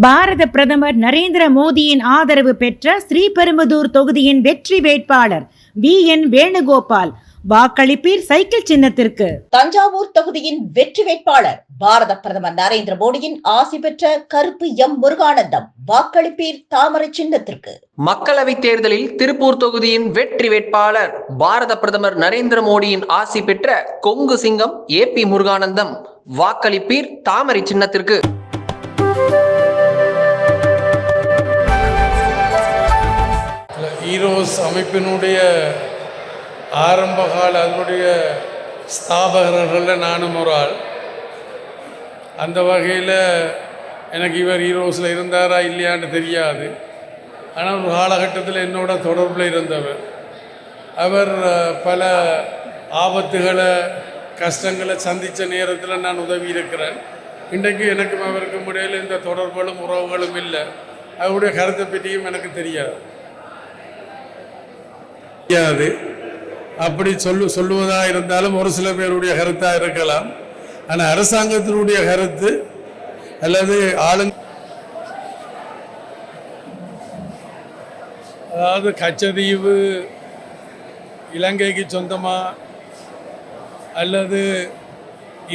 பாரத பிரதமர் நரேந்திர மோடியின் ஆதரவு பெற்ற ஸ்ரீபெரும்புதூர் தொகுதியின் வெற்றி வேட்பாளர் வி. என். வேணுகோபால். வாக்களிப்பீர் சைக்கிள் சின்னத்திற்கு. தஞ்சாவூர் தொகுதியின் வெற்றி வேட்பாளர் பாரத பிரதமர் நரேந்திர மோடியின் ஆசி பெற்ற கருப்பு எம் முருகானந்தம் வாக்களிப்பீர் தாமரை சின்னத்திற்கு. மக்களவைத் தேர்தலில் திருப்பூர் தொகுதியின் வெற்றி வேட்பாளர் பாரத பிரதமர் நரேந்திர மோடியின் ஆசி பெற்ற கொங்கு சிங்கம் ஏ. பி. முருகானந்தம் வாக்களிப்பீர் தாமரை சின்னத்திற்கு. ஹீரோஸ் அமைப்பினுடைய ஆரம்பகால அதனுடைய ஸ்தாபகர்களில் நானும் ஒரு ஆள். அந்த வகையில் எனக்கு இவர் ஹீரோஸில் இருந்தாரா இல்லையான்னு தெரியாது. ஆனால் ஒரு காலகட்டத்தில் என்னோட தொடர்பில் இருந்தவர். அவர் பல ஆபத்துகளை கஷ்டங்களை சந்தித்த நேரத்தில் நான் உதவி இருக்கிறேன். இன்றைக்கு எனக்கும் அவருக்கும் இடையில் இந்த தொடர்புகளும் உறவுகளும் இல்லை. அவருடைய கருத்தை பற்றியும் எனக்கு தெரியாது. முடியாது. அப்படி சொல்லு சொல்லுவதாக இருந்தாலும் ஒரு சில பேருடைய கருத்தாக இருக்கலாம். ஆனால் அரசாங்கத்தினுடைய கருத்து அல்லது ஆளுங்க அதாவது கச்சதீவு இலங்கைக்கு சொந்தமா அல்லது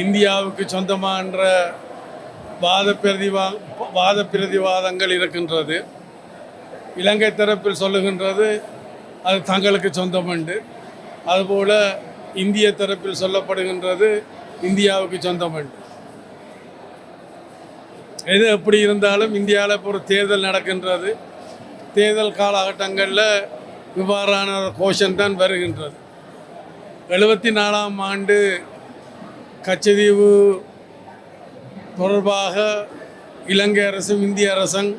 இந்தியாவுக்கு சொந்தமான்ற வாத பிரதிவா வாத பிரதிவாதங்கள் இருக்கின்றது. இலங்கை தரப்பில் சொல்லுகின்றது அது தங்களுக்கு சொந்தம் உண்டு அதுபோல் இந்திய தரப்பில் சொல்லப்படுகின்றது இந்தியாவுக்கு சொந்தம் உண்டு எது எப்படி இருந்தாலும் இந்தியாவில் இப்போ ஒரு தேர்தல் நடக்கின்றது. தேர்தல் காலகட்டங்களில் இவ்வாறான கோஷன் தான் வருகின்றது. எழுபத்தி நாலாம் ஆண்டு கச்சதீவு தொடர்பாக இலங்கை அரசும் இந்திய அரசும்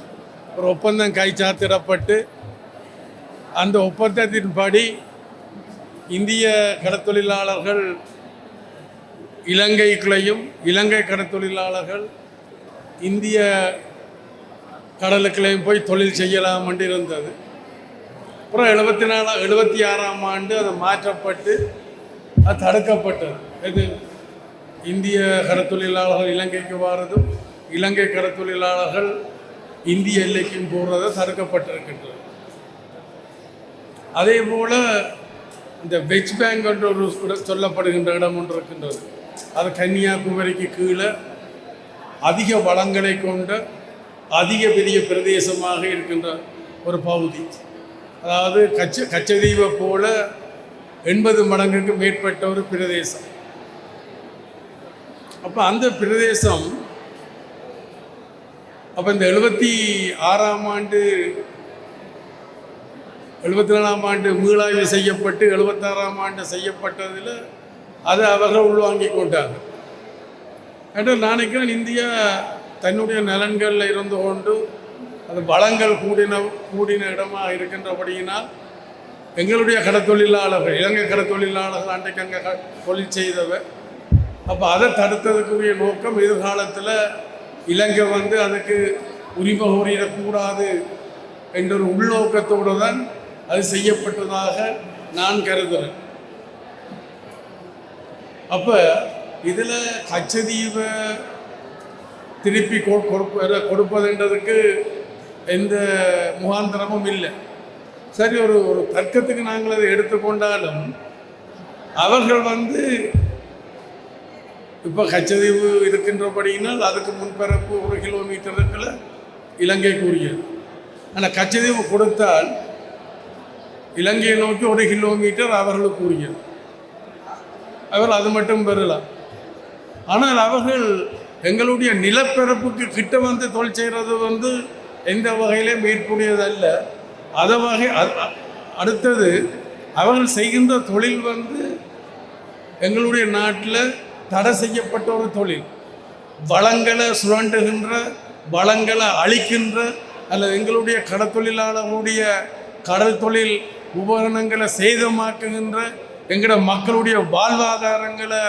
ஒரு ஒப்பந்தம் கைச்சாத்திடப்பட்டு அந்த ஒப்பந்தத்தின்படி இந்திய கடத்தொழிலாளர்கள் இலங்கைக்குள்ளேயும் இலங்கை கடத்தொழிலாளர்கள் இந்திய கடலுக்குள்ளேயும் போய் தொழில் செய்யலாம் என்று இருந்தது. அப்புறம் எழுபத்தி நாலாம் எழுபத்தி ஆறாம் ஆண்டு அது மாற்றப்பட்டு அது தடுக்கப்பட்டது. இது இந்திய கடத்தொழிலாளர்கள் இலங்கைக்கு வாரதும் இலங்கை கடத்தொழிலாளர்கள் இந்திய எல்லைக்கும் போகிறத தடுக்கப்பட்டிருக்கின்றது. அதே போல் இந்த வெஜ் பேங்க் என்ற ஒரு சொல்லப்படுகின்ற இடம் ஒன்று இருக்கின்றது. அது கன்னியாகுமரிக்கு கீழே அதிக வளங்களை கொண்ட அதிக பெரிய பிரதேசமாக இருக்கின்ற ஒரு பகுதி. அதாவது கச்ச கச்சதீவை போல எண்பது மடங்குக்கு மேற்பட்ட ஒரு பிரதேசம். அப்போ அந்த பிரதேசம் அப்போ இந்த எழுபத்தி ஆறாம் ஆண்டு எழுபத்தி நாலாம் ஆண்டு மீளாய்வு செய்யப்பட்டு எழுபத்தாறாம் ஆண்டு செய்யப்பட்டதில் அதை அவர்கள் உள்வாங்கி கொண்டார் என்று நினைக்கிறேன் இந்தியா தன்னுடைய நலன்களில் இருந்து கொண்டு அது வளங்கள் கூடின கூடின இடமாக இருக்கின்றபடியினால் எங்களுடைய கடத்தொழிலாளர்கள் இலங்கை கடத்தொழிலாளர்கள் அன்றைக்கு அங்கே க- தொழில் செய்தவர். அப்போ அதை தடுத்ததுக்குரிய நோக்கம் எதிர்காலத்தில் இலங்கை வந்து அதுக்கு உரிமை கோரிடக்கூடாது என்ற ஒரு உள்நோக்கத்தோடு தான் அது செய்யப்பட்டதாக நான் கருதுகிறேன் அப்போ இதில் கச்சதீவை திருப்பி கொடுப்பதுன்றதுக்கு எந்த முகாந்திரமும் இல்லை. சரி ஒரு ஒரு தர்க்கத்துக்கு நாங்கள் அதை எடுத்துக்கொண்டாலும் அவர்கள் வந்து இப்போ கச்சதீவு இருக்கின்றபடியினால் அதுக்கு முன்பரப்பு ஒரு கிலோமீட்டருக்குள்ள கூறியது ஆனால் கச்சதீவு கொடுத்தால் இலங்கையை நோக்கி ஒரு கிலோமீட்டர் அவர்களுக்கு உரியது அவர் அது மட்டும் பெறலாம் ஆனால் அவர்கள் எங்களுடைய நிலப்பரப்புக்கு கிட்ட வந்து தொழில் செய்கிறது வந்து எந்த வகையிலே மேற்கூடியதல்ல அதை வகை அ- அடுத்தது அவர்கள் செய்கின்ற தொழில் வந்து எங்களுடைய நாட்டில் தடை செய்யப்பட்ட ஒரு தொழில். வளங்களை சுரண்டுகின்ற வளங்களை அழிக்கின்ற அல்லது எங்களுடைய கடத்தொழிலாளர்களுடைய கடல் தொழில் உபகரணங்களை சேதமாக்குகின்ற எங்களோட மக்களுடைய வாழ்வாதாரங்களை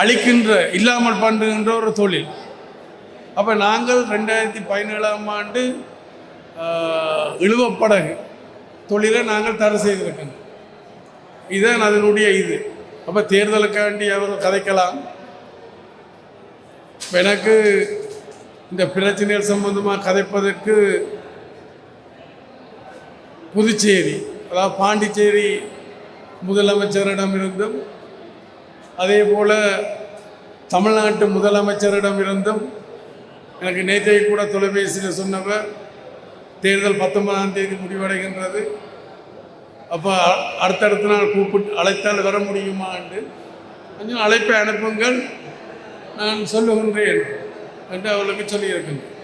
அழிக்கின்ற இல்லாமல் பண்ணுகின்ற ஒரு தொழில். அப்போ நாங்கள் ரெண்டாயிரத்தி பதினேழாம் ஆண்டு இழுவப்படகு தொழிலை நாங்கள் தடை செய்திருக்கோம் இதுதான் அதனுடைய இது. அப்போ தேர்தலுக்காண்டி அவர் கதைக்கலாம். எனக்கு இந்த பிரச்சனைகள் சம்பந்தமாக கதைப்பதற்கு புதுச்சேரி அதாவது பாண்டிச்சேரி முதலமைச்சரிடமிருந்தும் அதே போல் தமிழ்நாட்டு முதலமைச்சரிடமிருந்தும் எனக்கு நேற்றைய கூட தொலைபேசியில் சொன்னவர் தேர்தல் பத்தொன்பதாம் தேதி முடிவடைகின்றது. அப்போ அடுத்தடுத்த நாள் கூப்பிட்டு அழைத்தால் வர முடியுமா என்று கொஞ்சம் அழைப்பை அனுப்புங்கள். நான் சொல்லுகின்றேன் என்று அவர்களுக்கு சொல்லியிருக்கின்றேன்.